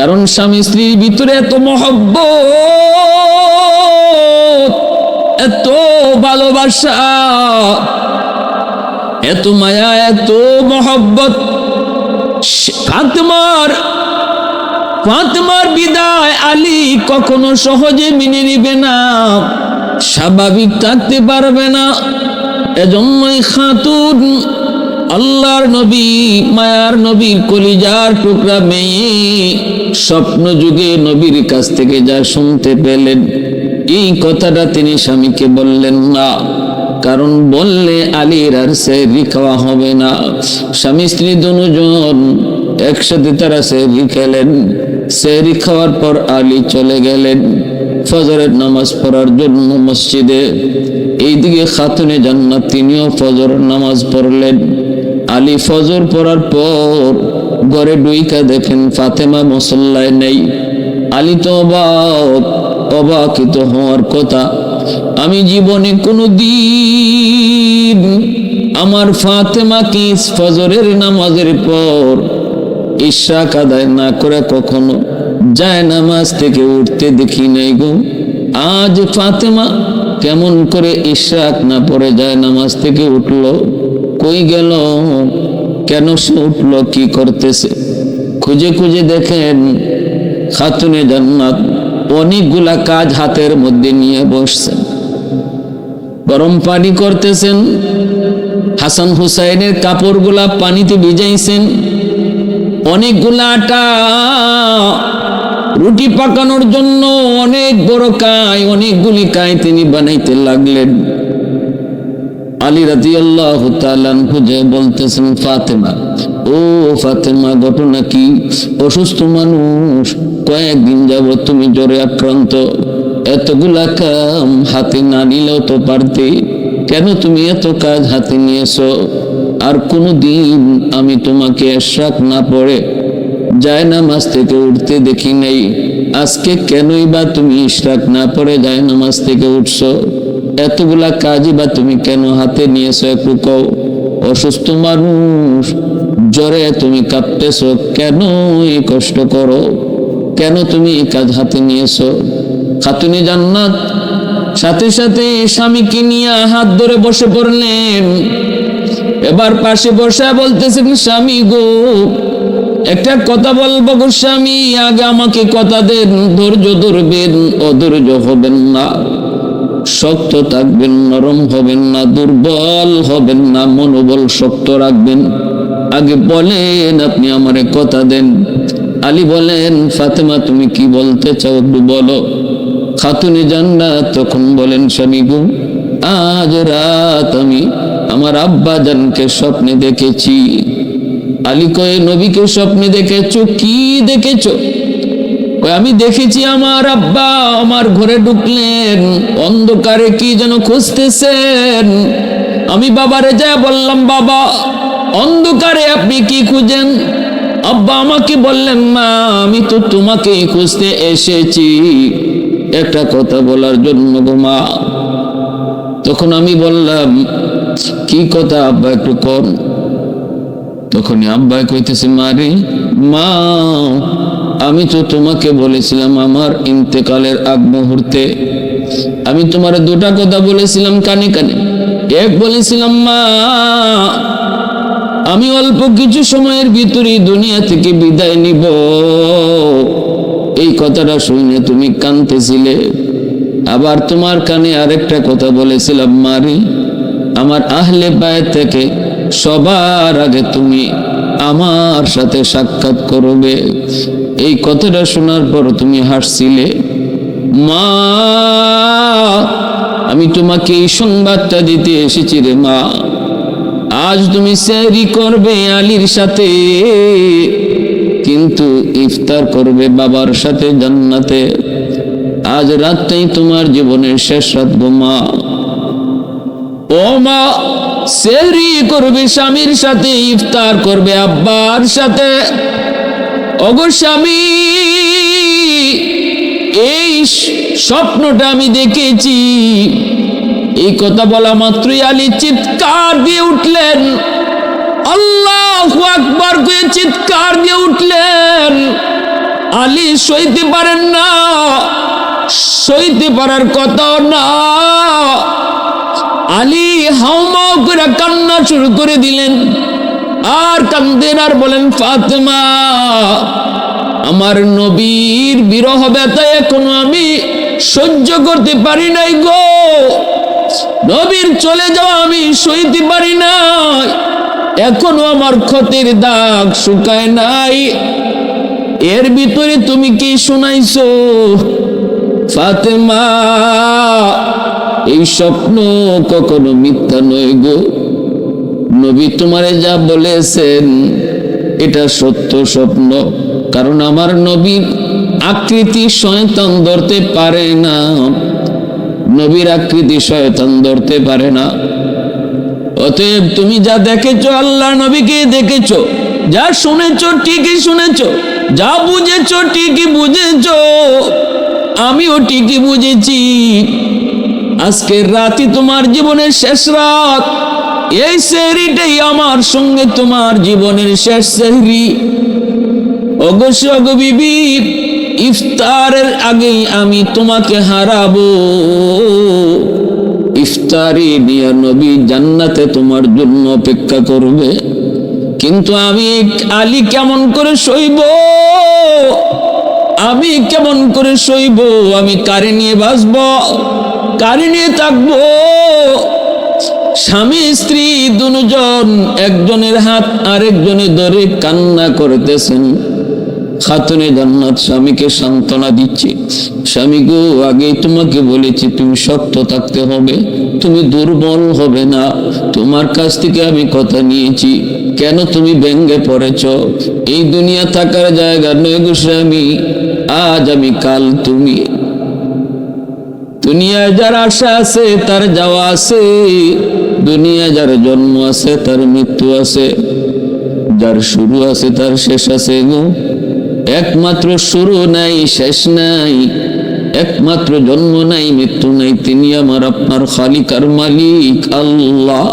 কারণ স্বামী স্ত্রীর ভিতরে এত মহব্ব এত ভালোবাসা, এত মায়া, এত মহব্বত। ফাতেমার ফাতেমার বিদায় আলী কখনো সহজে মেনে নিবে না, স্বাভাবিক থাকতে পারবে না। এজন্যই খাতুন আল্লাহর নবী, মায়ার নবীর কলিজার টুকরা মেয়ে, স্বপ্ন যুগে নবীর কাছ থেকে যা শুনতে পেলেন, এই কথাটা তিনি স্বামীকে বললেন, না, কারণ বললে আলীর আর সেহরি খাওয়া হবে না। স্বামী, স্ত্রী দুজন একসাথে তারা সেহরি খেলেন। সেহরি খাওয়ার পর আলী চলে গেলেন ফজরের নামাজ পড়ার জন্য মসজিদে। এইদিকে খাতুনে জান্নাত, তিনিও ফজর নামাজ পড়লেন। আলী ফজর পড়ার পর ঘরে ডুইকা দেখেন ফাতেমা মুসল্লায় নেই। আলী তো অবাক, অবাকিত হওয়ার কথা। আমি জীবনে কোনো দিন আমার ফাতেমা কি ফজরের নামাজের পর ইশাক আদায় না করে কখনো যায় নামাজ থেকে উঠতে দেখি নাই গো। আজ ফাতেমা কেমন করে ইশাক না পড়ে যায় নামাজ থেকে উঠল? কই গেল? কেন সে উঠল? কি করতেছে? খুঁজে খুঁজে দেখেন খাতুনে জান্নাত অনেকগুলা কাজ হাতের মধ্যে নিয়ে বসছেন গরম পানি করতেছেন, হাসান হুসাইনের কাপড়গুলা পানিতে ভিজাইছেন, অনেকগুলা আটা রুটি পাকানোর জন্য অনেক বড় কায়, অনেকগুলি কায় তিনি বানাইতে লাগলেন। আলী রাজি আল্লাহ খুঁজে বলতেছেন, ফাতেমা, ও ফাতেমা, ঘটনা কি? অসুস্থ মানুষ, কয়েকদিন যাব তুমি জ্বরে আক্রান্ত। এতগুলা কাম হাতে না নিলেও তো পারতে। কেন তুমি এত কাজ হাতে নিয়েছো? আর কোনো দিন আমি তোমাকে এশরাক না পড়ে যায় নামাজ থেকে উঠতে দেখি নাই। আজকে কেনই বা তুমি ইশরাক না পড়ে যায় নামাজ থেকে উঠছো? এতগুলা কাজই বা তুমি কেন হাতে নিয়েছো? একটু কও। অসুস্থ মানুষ, জ্বরে তুমি কাঁপতেছো কেন? এই কষ্ট করো। কেন তুমি এই কাজ হাতে নিয়েছো? খাতুনি জান্নাত, সাথে সাথে স্বামীকে নিয়ে হাত ধরে বসে পড়লেন। এবার পাশে বসে বলতেছেন স্বামী গো, একটা কথা বলব গো স্বামী, আগে আমাকে কথা দেন, ধৈর্য ধরবেন, অধৈর্য হবেন না। শক্ত থাকবেন, নরম হবেন না, দুর্বল হবেন না, মনোবল শক্ত রাখবেন। আগে বলেন, আপনি আমারে কথা দেন। আলী বলেন, ফাতেমা, তুমি কি বলতে চাও একটু বলো। খাতুনে জান্নাত তখন বলেন, স্বামী গো, আজ রাত আমি আমার আব্বা জানকে স্বপ্নে দেখেছি। আলী কয়ে, নবীকে স্বপ্নে দেখেছ? কি দেখেছ? আমি দেখেছি আমার আব্বা আমার ঘরে ঢুকলেন। অন্ধকারে কি যেন খুঁজতেছেন। আমি বাবারে যা বললাম, বাবা, অন্ধকারে আপনি কি খুঁজেন? আব্বা আমাকে বললেন, মা, আমি তো তোমাকেই খুঁজতে এসেছি। একটা কথা বলার জন্য গো মা। তখন আমি বললাম, কি কথা আব্বা, একটু কর তখনই আব্বা কইতেছে মারে মা আমি তো তোমাকে বলেছিলাম আমার ইন্তেকালের আগ মুহূর্তে। আমি তোমার দুটা কথা বলেছিলাম কানে কানে। এক বলেছিলাম, মা, আমি অল্প কিছু সময়ের ভিতরেই দুনিয়া থেকে বিদায় নিব। এই কথাটা শুনে তুমি কানতেছিলে আবার তোমার কানে আরেকটা কথা বলেছিলাম মারি আমার আহলে বায় থেকে সবার আগে তুমি আমার সাথে সাক্ষাৎ করবে। এই কথাটা শোনার পর তুমি হাসছিলে, মা, আমি তোমাকে এই সংবাদটা দিতে এসেছি রে মা। আজ তুমি স্যারি করবে আলীর সাথে, কিন্তু ইফতার করবে বাবার সাথে জান্নাতে। আজ রাতটাই তোমার জীবনের শেষ রাত গো মা। ও মা, সেহরি করবে স্বামীর সাথে, ইফতার করবে আব্বার সাথে। অগো স্বামী, এই স্বপ্নটা আমি দেখেছি। এই কথা বলা মাত্রই আলী চিৎকার দিয়ে উঠলেন। আল্লাহ আকবার করে চিৎকার দিয়ে উঠলেন। আলী সইতে পারেন না, সইতে পারার কথা না। আলী হাউমাউ করে কান্না শুরু করে দিলেন। আর কান্দেন আর বলেন, ফাতেমা, আমার নবীর বিরহ ব্যথা এখনও আমি সহ্য করতে পারি নাই গো। নবীর চলে যাওয়া আমি সইতে পারি নাই। এখনও আমার ক্ষতির দাগ শুকায় নাই। এর ভিতরে তুমি কি শুনাইছো? ফাতেমা, এই স্বপ্ন কখনো মিথ্যা নয় গো। নবী তোমারে যা বলেছেন, এটা সত্য স্বপ্ন। কারণ আমার নবীর আকৃতি শয়তান ধরতে পারে না। নবীর আকৃতি শয়তান ধরতে পারে না। অতএব তুমি যা দেখেছ আল্লাহ নবীকে দেখেছ, যা শুনেছো, ঠিকই শুনেছো, যা বুঝেছ, ঠিকই বুঝেছ, আমিও ঠিকই বুঝেছি। আজকের রাতই তোমার জীবনের শেষ রাত। এই সেহরিটাই আমার সঙ্গে তোমার জীবনের শেষ সেহরি। অবশ্য বিবি, ইফতারের আগেই আমি তোমাকে হারাবো। ইফতারি নিয়ে নবী জান্নাতে তোমার জন্য অপেক্ষা করবে। কিন্তু আমি আলী কেমন করে সইব? আমি কেমন করে সইব? আমি কারে নিয়ে বাসব কারে নিয়ে থাকব? স্বামী, স্ত্রী, দুজন, একজনের হাত আরেকজনে ধরে কান্না করতেছেন। খাতুনে জান্নাত স্বামীকে সান্ত্বনা দিচ্ছে। স্বামী গো আগেই তোমাকে বলেছি, তুমি শক্ত থাকতে হবে, তুমি দুর্বল হবে না। তোমার কাছ থেকে আমি কথা নিয়েছি, কেন তুমি ব্যঙ্গে পড়েছ? এই দুনিয়া থাকার জায়গা নয় গো স্বামী, আজ আমি কাল তুমি। দুনিয়ায় যার আশা আছে, তার যাওয়া আছে। দুনিয়ায় যার জন্ম আছে, তার মৃত্যু আছে, যার শুরু আছে, তার শেষ আছে গো। একমাত্র শুরু নাই, শেষ নাই, একমাত্র জন্ম নাই, মৃত্যু নাই, তিনি আমার আপনার খালিকার মালিক, আল্লাহ।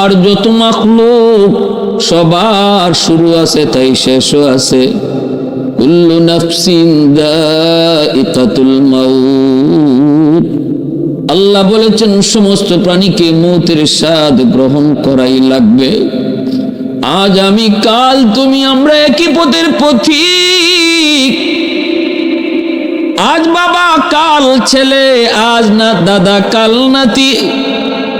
আর যত মাখলুক, সবার শুরু আছে, তাই শেষও আছে। কুল্লু নাফসিন দাইকাতুল মাউত। আল্লাহ বলেছেন, সমস্ত প্রাণীকে মৌতের স্বাদ গ্রহণ করাই লাগবে। আজ আমি, কাল তুমি, আমরা একই পথের পথিক। আজ বাবা, কাল ছেলে, আজ না দাদা, কাল নাতি।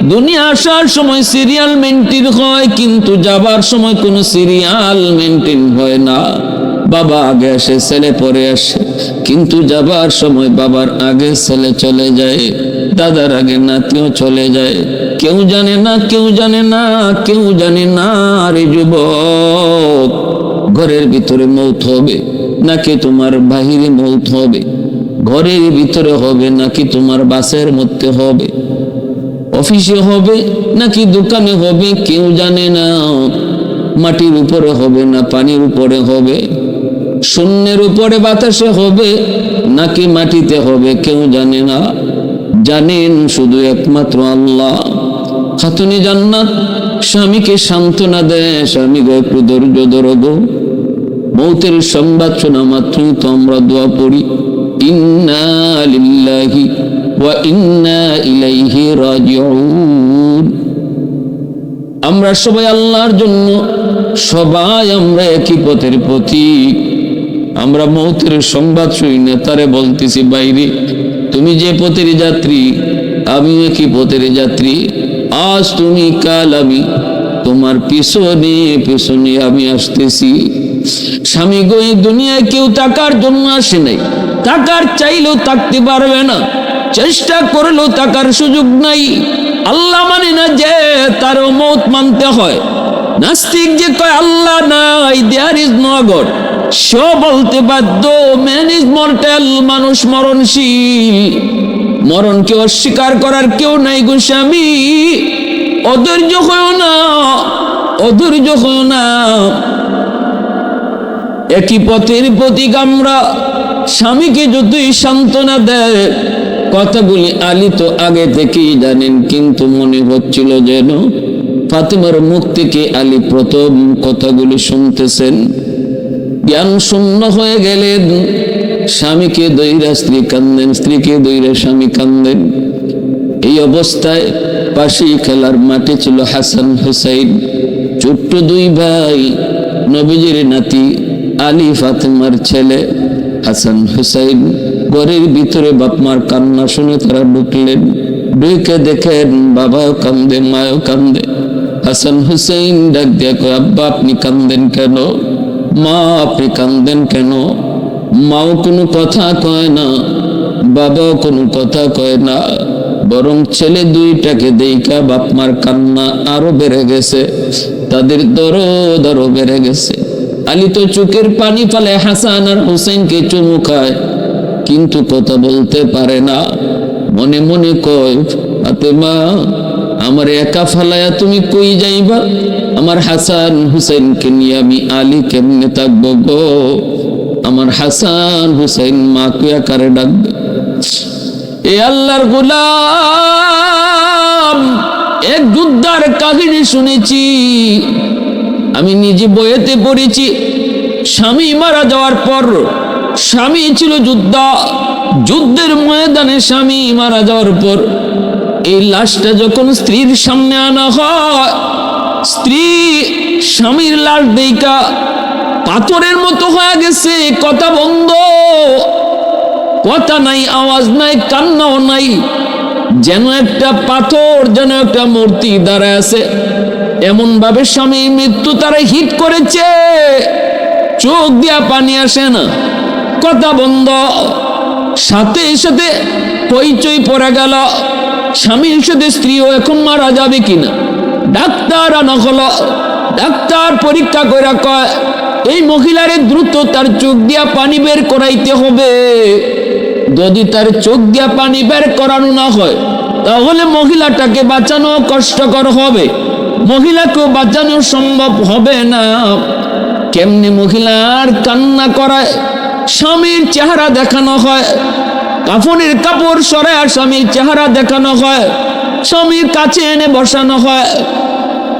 দুনিয়া আসার সময় সিরিয়াল মেনটেন হয়, কিন্তু যাবার সময় কোনো সিরিয়াল মেনটেন হয় না। বাবা আগে আসে, ছেলে পরে আসে। কিন্তু যাবার সময় বাবার আগে ছেলে চলে যায়। দাদার আগে নাতিও চলে যায়। কেউ জানে না, কেউ জানে না, কেউ জানে না রে যুবক, ঘরের ভিতরে মৌত হবে, নাকি তোমার বাহিরে মৌত হবে? ঘরের ভিতরে হবে, নাকি তোমার বাসের মধ্যে হবে? অফিসে হবে, নাকি দোকানে হবে, কেউ জানে না। মাটির উপরে হবে না, পানির উপরে হবে? শূন্যের উপরে বাতাসে হবে, নাকি মাটিতে হবে, কেউ জানে না। জানেন শুধু একমাত্র আল্লাহ। খাতুনি জান্নাত, স্বামীকে সান্ত্বনা দেয় স্বামী গো একটু ধৈর্য মৌতের সংবাদ শোনা মাত্রই তো আমরা দোয়া পড়ি। ইন্না আমরা সবাই আল্লাহর জন্য, সবাই আমরা একই পথের প্রতীক। আমরা মৌতের সংবাদ শুনি না তারে বলতেছি, বাইরে তুমি যে পথের যাত্রী আমি একই পথের যাত্রী। আজ তুমি, কাল আমি, তোমার পিছনে পিছনে আমি আসতেছি। স্বামী গো, এই দুনিয়ায় কেউ টাকার জন্য আসে নাই। টাকার চাইলেও থাকতে পারবে না। চেষ্টা করলেও টাকার সুযোগ নাই। আল্লাহ মানে না যে তারও মত মানতে হয়। নাস্তিক যে কয়, আল্লাহ নাই দেয়ার ইজ নো সে বলতে বাধ্য ম্যান ইজ মর্টাল মানুষ মরণশীল। মরণকে অস্বীকার করার কেউ নাই গো স্বামী। অধৈর্য হয়েও না, অধৈর্য হয়েও না। একই পথের প্রতীক আমরা, স্বামীকে যতই সান্ত্বনা দেয়, কথাগুলি আলী তো আগে থেকেই জানেন, কিন্তু মনে হচ্ছিল যেন ফাতেমার মুখ থেকে আলী প্রথম কথাগুলি শুনতেছেন। জ্ঞান শূন্য হয়ে গেলেন। স্বামীকে দৈরা স্ত্রী কান্দেন স্ত্রীকে দৈরা স্বামী কান্দেন এই অবস্থায় পাশেই খেলার মাঠে ছিল হাসান হুসাইন, ছোট্ট দুই ভাই, নবীজির নাতি, আলী ফাতেমার ছেলে হাসান হুসাইন। ঘরের ভিতরে বাপমার কান্না শুনে তারা ঢুকলেন। ঢুকে দেখেন বাবাও কান্দে, মাও কান্দে। হাসান হুসাইন ডাক দিয়া আব্বা, আপনি কান্দেন কেন? মা, আপনি কান্দেন কেন? মাও কোনো কথা কয় না, বাবাও কোনো কথা কয় না, বরং ছেলে দুইটাকে দেইকা বাপমার কান্না আরও বেড়ে গেছে, তাদের দরো দরো বেড়ে গেছে। আলী তো চোখের পানি ফালে হাসান আর হোসেনকে চুমু খায়, কিন্তু কথা বলতে পারে না। মনে মনে কয় ফাতেমা আমার একা ফালায়া তুমি কই যাইবা? আমার হাসান হুসেনকে নিয়ে আমি আলী কেমনে থাকব গো? আমার হাসান হুসেন মা কুয়া ডাকবে এ আল্লাহর গোলাম, এক যুদ্ধার কাহিনী শুনেছি। আমি নিজে বইয়েতে পড়েছি। স্বামী মারা যাওয়ার পর স্বামী ছিল যোদ্ধা। যুদ্ধের ময়দানে স্বামী মারা যাওয়ার পর এই লাশটা যখন স্ত্রীর সামনে আনা হয়, স্ত্রী স্বামীর লাশ দেইকা পাথরের মতো হয়ে গেছে, কথা বন্ধ। কথা নাই, আওয়াজ নাই, কান্নাও নাই, যেন একটা পাথর, যেন একটা মূর্তি দাঁড়ায় আছে। এমন ভাবে স্বামী মৃত্যু তারা হিট করেছে। চোখ দিয়া পানি আসে না, কথা বন্ধ। সাথে সাথে পইচই পড়ে গেল। স্বামীর সাথে স্ত্রীও এখন মারা যাবে কিনা? ডাক্তার আনা হলো, ডাক্তার পরীক্ষা করে কয়, এই মহিলারে দ্রুত তার চোখ দিয়া পানি বের করাইতে হবে। যদি তার চোখ দিয়া পানি বের করানো না হয়, তাহলে মহিলাটাকে বাঁচানো কষ্টকর হবে। মহিলাকেও বাঁচানো সম্ভব হবে না। কেমনি মহিলার কান্না করায়? স্বামীর চেহারা দেখানো হয় কাফনের কাপড় সরায় স্বামীর চেহারা দেখানো হয়, স্বামীর কাছে এনে বসানো হয়।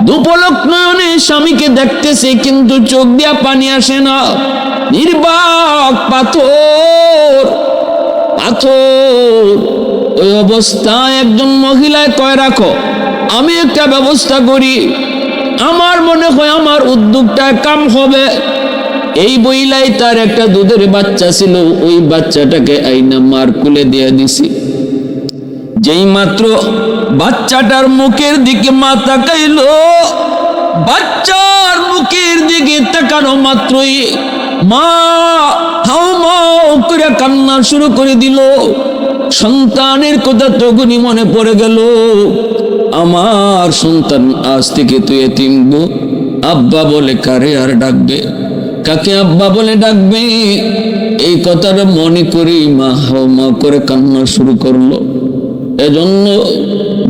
দুপলক নয়নে স্বামীকে দেখতেছে, কিন্তু চোখ দিয়া পানি আসে না। নির্বাক পাথর পাথর। ওই অবস্থায় একজন মহিলায় কয়, রাখো, আমি একটা ব্যবস্থা করি। আমার মনে হয় আমার উদ্যোগটা কাম হবে। এই বইলাই তার একটা দুধের বাচ্চা ছিল, ওই বাচ্চাটাকে আইনা মার কুলে দিয়ে দিছি। যেই মাত্র বাচ্চাটার মুখের দিকে মা তাকাইল বাচ্চার মুখের দিকে তাকানো মাত্রই মা হাও মাও করে কান্না শুরু করে দিল। সন্তানের কথা তখনই মনে পড়ে গেল, আমার সন্তান আজ থেকে তুই এতিমব আব্বা বলে কারে আর ডাকবে? কাকে আব্বা বলে ডাকবে? এই কথাটা মনে করি মা মা করে কান্না শুরু করল। এজন্য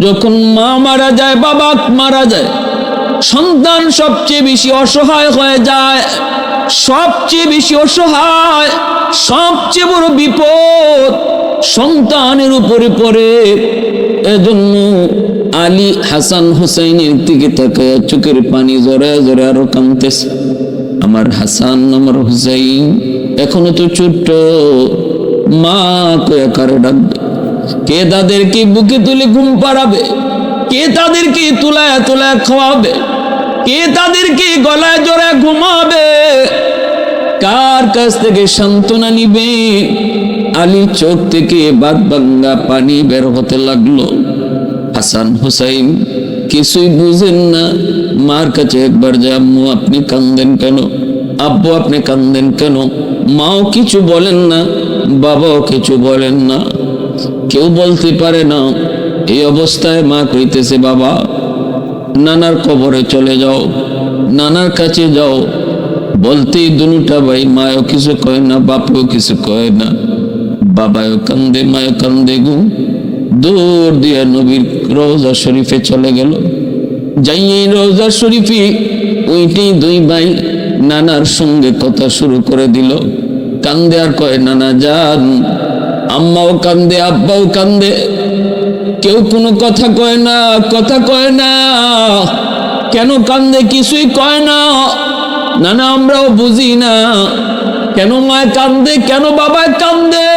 যখন মা মারা যায়, বাবা মারা যায়, সন্তান সবচেয়ে বেশি অসহায় হয়ে যায়, সবচেয়ে বেশি অসহায়, সবচেয়ে বড় বিপদ সন্তানের উপরে পড়ে। এজন্য আলী হাসান হুসাইনের দিকে তাকায় চোখের পানি জড়ায় জড়ে আরও কামতেছে আমার হাসান, আমার হুসাইন, এখনও তো ছোট্ট। মা কয়া, কারে ডাকবে কে তাদেরকে বুকে তুলে ঘুম পাড়াবে? কে তাদেরকে তুলায় তুলায় খাওয়াবে? কে তাদেরকে গলায় জোড়ায় ঘুমাবে? কার কাছ থেকে সান্ত্বনা নিবে? আলীর চোখ থেকে বাদ বাঙ্গা পানি বের হতে লাগল। হাসান, হুসাইন কিছুই বুঝেন না। মার কাছে একবার যে, আম্মু, আপনি কান্দেন কেন? আব্বু, আপনি কান্দেন কেন? মাও কিছু বলেন না, বাবাও কিছু বলেন না। কেউ বলতে পারে না, এই অবস্থায় মা কইতেছে, বাবা, নানার কবরে চলে যাও, নানার কাছে যাও। বলতেই দুটা ভাই মায়ও কিছু কয় না, বাপও কিছু কয় না। বাবাও কান্দে, মায়ও কান্দে গু। দৌড় দিয়া নবীর রোজা শরীফে চলে গেল। যাইয়ে রোজা শরীফে ওইটাই দুই ভাই নানার সঙ্গে কথা শুরু করে দিল। কান্দে আর কয়, নানা যান আম্মাও কান্দে, আব্বাও কান্দে। কেউ কোনো কথা কয় না, কথা কয় না। কেন কান্দে কিছুই কয় না। না না আমরাও বুঝি না। কেন মায় কান্দে, কেন বাবায় কান্দে।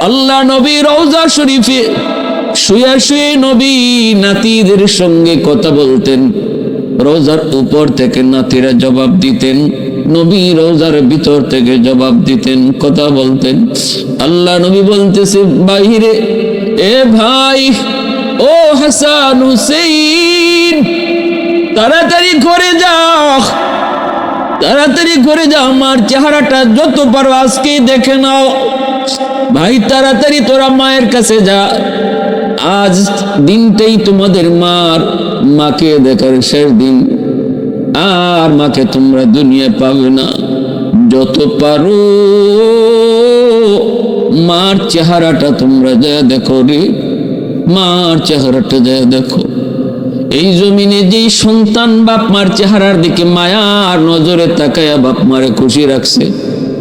আল্লাহ নবী রওজা শরীফে শুয়ে শুয়ে নবী নাতিদের সঙ্গে কথা বলতেন। রোজার উপর থেকে নাতিরা জবাব দিতেন, নবী রোজার ভিতর থেকে জবাব দিতেন, কথা বলতেন। আল্লাহ নবী বলতেছে, বাহিরে, এ ভাই, ও হাসান হুসেইন, তাড়াতাড়ি করে যাও। তাড়াতাড়ি করে যাও, আমার চেহারাটা যত পারো আজকেই দেখে নাও। ভাই, তাড়াতাড়ি তোরা মায়ের কাছে যা। আজ দিনটাই তোমাদের মার। মাকে দেখার শেষ দিন। আর মাকে তোমরা দুনিয়া পাবে না। যত পারো, মার চেহারাটা তোমরা যা দেখো রে, মার চেহারাটা যা দেখো। এই জমিনে যেই সন্তান বাপ মার চেহারার দিকে মায়ার নজরে তাকায়া বাপ মারে খুশি রাখছে।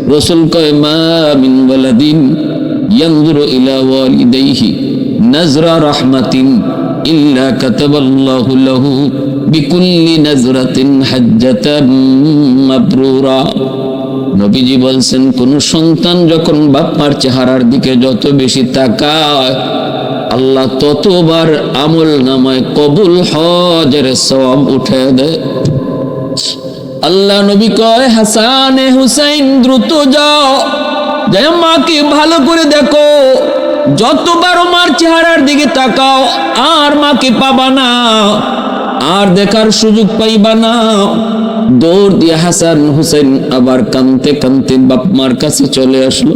রসুল কয়, মা মিন দিন ইয়ানজুরু ইলা ওয়ালিদাইহি। নাজরা রাহমাতিন ইল্লা কাতাবাল্লাহু লাহু বিকুল্লি নাজরাতিন হাজ্জাতান মাবরুরা। নবীজি বলছেন, কোন সন্তান যখন বাপ মার চেহারার দিকে যত বেশি তাকায়, আল্লাহ ততবার আমল নামায় কবুল হজের সব উঠে দেয়। আল্লাহ নবী কয়, হাসানে হুসাইন দ্রুত যাও যে মাকে ভালো করে দেখো। যতবার মার চেহারার দিকে তাকাও, আর মাকে পাবা না, আর দেখার সুযোগ পাইবা না। দৌড় দিয়ে হাসান হুসেন আবার কানতে কানতে বাপ মার কাছে চলে আসলো।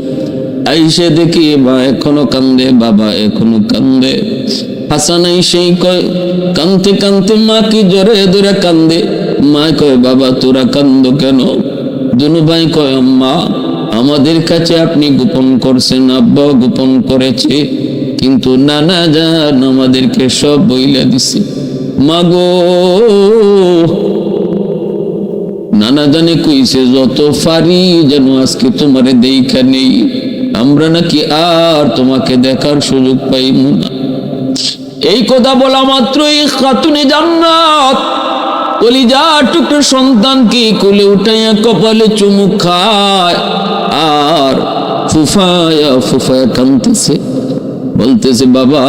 আইসে দেখি বা এখনও কান্দে, বাবা এখনও কান্দে। হাসান আইসেই কয় কানতে কানতে মা কি জোরে দূরে কান্দে? মা কয়, বাবা তোরা কান্দ কেন? দুনু ভাই কয় মা আমাদের কাছে আপনি গোপন করছেন আব্বা গোপন করেছে। কিন্তু নানা যান আমাদেরকে সব বইলা দিছে। মাগো! নানা জানে কইছে, যত ফারি যেন আজকে তোমারে দেখা নেই, আমরা নাকি আর তোমাকে দেখার সুযোগ পাইব না। এই কথা বলা মাত্রই খাতুনে জান্নাত কলিজা টুকরো সন্তানকে কোলে উঠাইয়া কপালে চুমুক খায়। আর ফুফায়া ফুফায়া কানতেছে বলতেছে, বাবা,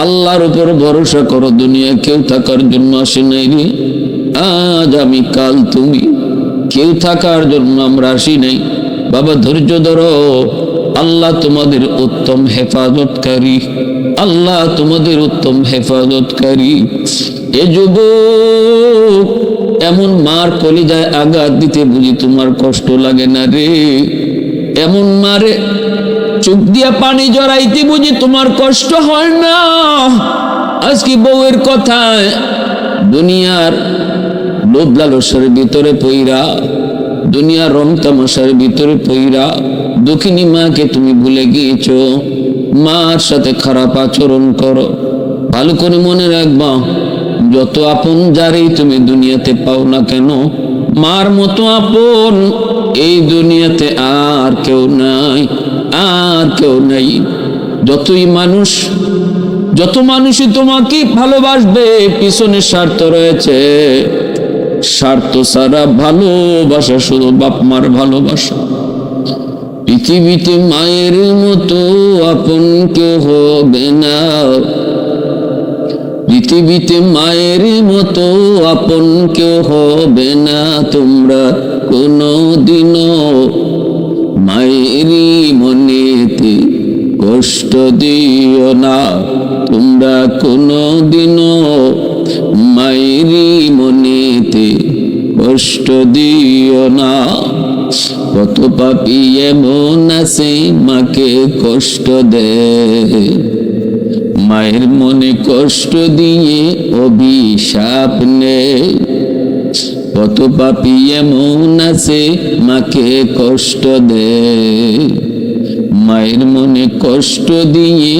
আল্লাহর উপর ভরসা করো, দুনিয়া কেউ থাকার জন্য আসে নাই রে। আজ আমি, কাল তুমি। কেউ থাকার জন্য আমরা আসি নাই। বাবা, ধৈর্য ধরো। আল্লাহ তোমাদের উত্তম হেফাজতকারী। আল্লাহ তোমাদের উত্তম হেফাজতকারী। এ যুবক, এমন মার কলিজায় আঘাত দিতে বুঝি তোমার কষ্ট লাগে না রে। এমন মারে চোখ দিয়া পানি জড়াইতে বুঝি তোমার কষ্ট হয় না। আজকে বউয়ের কথায় দুনিয়ার লোভ লালসার ভিতরে পইরা, দুনিয়ার রং তামাশার ভিতরে পইরা দক্ষিণী মাকে তুমি ভুলে গিয়েছ। মার সাথে খারাপ আচরণ করো। ভালো করে মনে রাখবা, যত আপন যারেই তুমি দুনিয়াতে পাও না কেন, মার মতো আপন এই দুনিয়াতে আর কেউ নাই, আর কেউ নাই। যতই মানুষ, যত মানুষই তোমাকে ভালোবাসবে, পিছনে স্বার্থ রয়েছে। স্বার্থ ছাড়া ভালোবাসা শুধু বাপ মার ভালোবাসা। পৃথিবীতে মায়ের মতো আপন কেউ হবে না। পৃথিবীতে মায়ের মতো আপন কেউ হবে না। তোমরা কোনো দিনও মায়েরই মনেতে কষ্ট দিও না। তোমরা কোনো দিনও মায়েরই মনেতে কষ্ট দিও না। কত পাপি এমন আছে, মাকে কষ্ট দেয় মায়ের মনে কষ্ট দিয়ে অভিশাপ নেয় কত পাপি এমন আছে, মাকে কষ্ট দেয় মায়ের মনে কষ্ট দিয়ে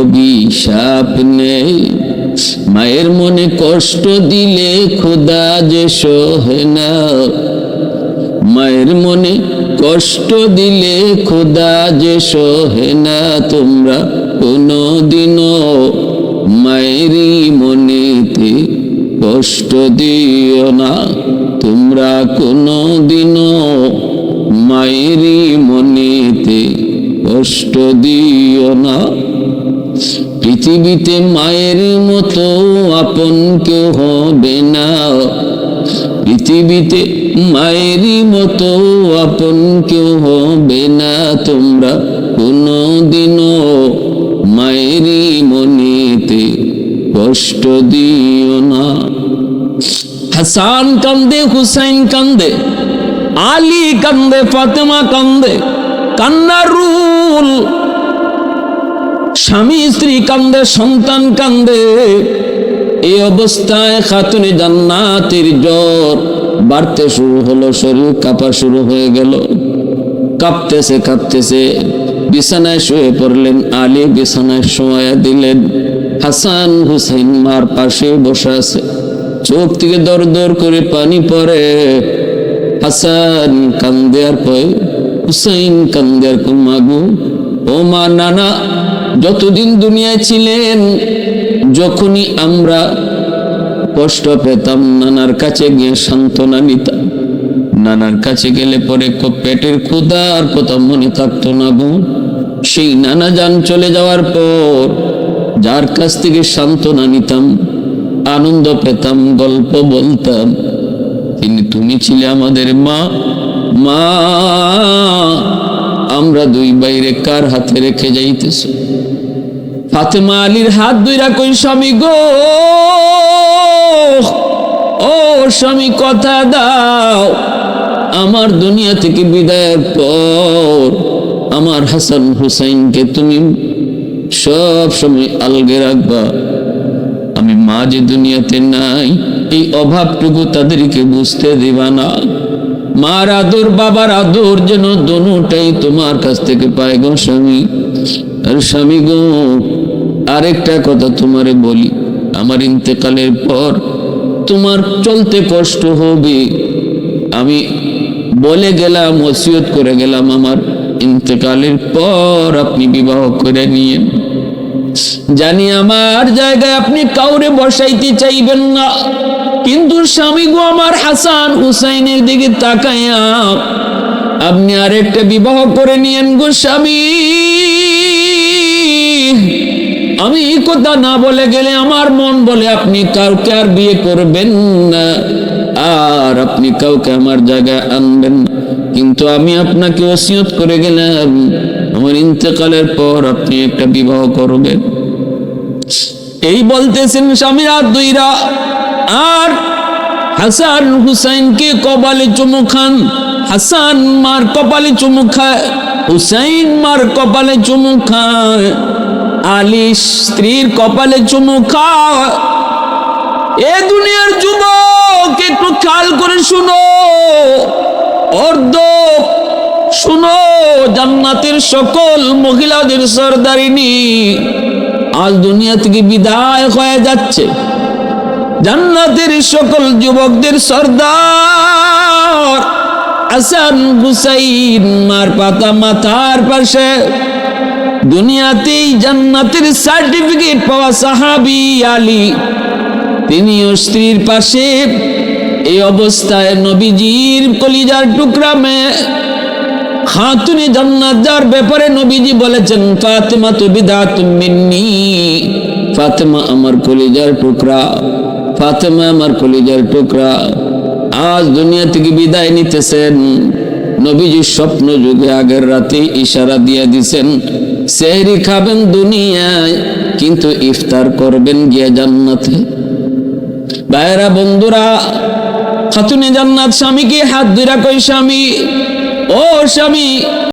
অভিশাপ নেয় মায়ের মনে কষ্ট দিলে খোদা যে সহে না। মায়ের মনে কষ্ট দিলে খোদা যে সহে না তোমরা কোনো দিনও মায়েরই মনেতে কষ্ট দিও না তোমরা কোনো দিনও মায়েরই মনেতে কষ্ট দিও না। পৃথিবীতে মায়ের মতো আপন কেউ হবে না। পৃথিবীতে মায়েরই মতো আপন কেউ হবে না তোমরা। কোনো দিনও মায়েরই মনেতে কষ্ট দিও না। হাসান কান্দে, হুসাইন কান্দে, আলী কান্দে, ফাতেমা কান্দে কান্নার রুল স্বামী, স্ত্রী কান্দে, সন্তান কান্দে। এই অবস্থায় খাতুনে জান্নাতের জ্বর বাড়তে শুরু হলো, শরীর কাঁপা শুরু হয়ে গেল। কাঁপতেছে কাঁপতেছে, বিছানায় শুয়ে পড়লেন আলী, বিছানায় শোয়া দিলেন হাসান হুসাইন, মার পাশে বসে আছে। চোখ থেকে দর দর করে পানি পরে হাসান কান্দে আর কয়, হুসাইন কান্দে আর মাগু, ও মা, নানা, যতদিন দুনিয়ায় ছিলেন, যখনই আমরা কষ্ট পেতাম, নানার কাছে গিয়ে সান্ত্বনা নিতাম। নানার কাছে গেলে পরে পেটের ক্ষুধা, আর কথা মনে থাকতো না গো সেই নানা যান চলে যাওয়ার পর যার কাছ থেকে সান্ত্বনা নিতাম, আনন্দ পেতাম, গল্প বলতাম। তিনি তুমি ছিলে আমাদের মা মা, আমরা দুই বাইরে কার হাতে রেখে যাইতেছ? ফাতেমা আলীর হাত দুইরা কই স্বামী গো, ও স্বামী, কথা দাও। আমার দুনিয়া থেকে বিদায়ের পর আমার হাসান হুসাইনকে তুমি সব সময় আলগে রাখবা। আমি মা যে দুনিয়াতে নাই, এই অভাবটুকু তাদেরকে বুঝতে দিবা না। মার আদর বাবার আদর যেন দনুটাই তোমার কাছ থেকে পায় গো স্বামী। আর স্বামী গো, আরেকটা কথা তোমারে বলি। আমার ইন্তেকালের পর তোমার চলতে কষ্ট হবে। আমি বলে গেলাম, ওসিয়ত করে গেলাম আমার ইন্তেকালের পর আপনি বিবাহ করে নিয়েন জানি আমার জায়গায় আপনি কাউরে বসাইতে চাইবেন না। কিন্তু স্বামী গো আমার হাসান হুসাইনের দিকে তাকাইয়া আপনি আরেকটা বিবাহ করে নিয়েন গো স্বামী। আমি কথা না বলে গেলে আমার মন বলে আপনি কাউকে আর বিয়ে করবেন না, আর আপনি কাউকে আমার জায়গায় আনবেন কিন্তু আমি আপনাকে ওসিয়ত করে গেলাম, আমার ইন্তেকালের পর আপনি একটা বিবাহ করবেন। এই বলতেছেন স্বামীরা দুইরা আর হাসান হুসাইনকে কপালে চুমু খান। হাসান মার কপালে চুমু খায়, হুসাইন মার কপালে চুমু খায়। আলী স্ত্রীর কপালে চুমু খায়। এ দুনিয়ার যুবক, একটু খেয়াল করে শুনো। অর্ধ শুনো, জান্নাতের সকল মহিলাদের সর্দারিনী। আজ দুনিয়া থেকে বিদায় হয়ে যাচ্ছে। জান্নাতের সকল যুবকদের সর্দার আসান হুসাইন মার পাতা মাথার পাশে। দুনিয়াতেই জান্নাতের সার্টিফিকেট পাওয়া সাহাবি আলী। তিনিও স্ত্রীর পাশে এই অবস্থায় নবীজির কলিজার টুকরা মেয়ে। খাতুনে জান্নাত যার ব্যাপারে নবীজি বলেছেন ফাতেমা তো বিদাত মিন্নি, ফাতেমা আমার কলিজার টুকরা। ফাতেমা আমার কলিজার টুকরা। আজ দুনিয়া থেকে বিদায় নিতেছেন। নবীজি স্বপ্ন যুগে আগের রাতে ইশারা দিয়ে দিছেন, সেহরি খাবেন দুনিয়ায়, কিন্তু ইফতার করবেন গিয়ে জান্নাতে। ভাইরা বন্ধুরা, খাতুনে জান্নাত স্বামীকে হাত ধরা কই স্বামী, ও স্বামী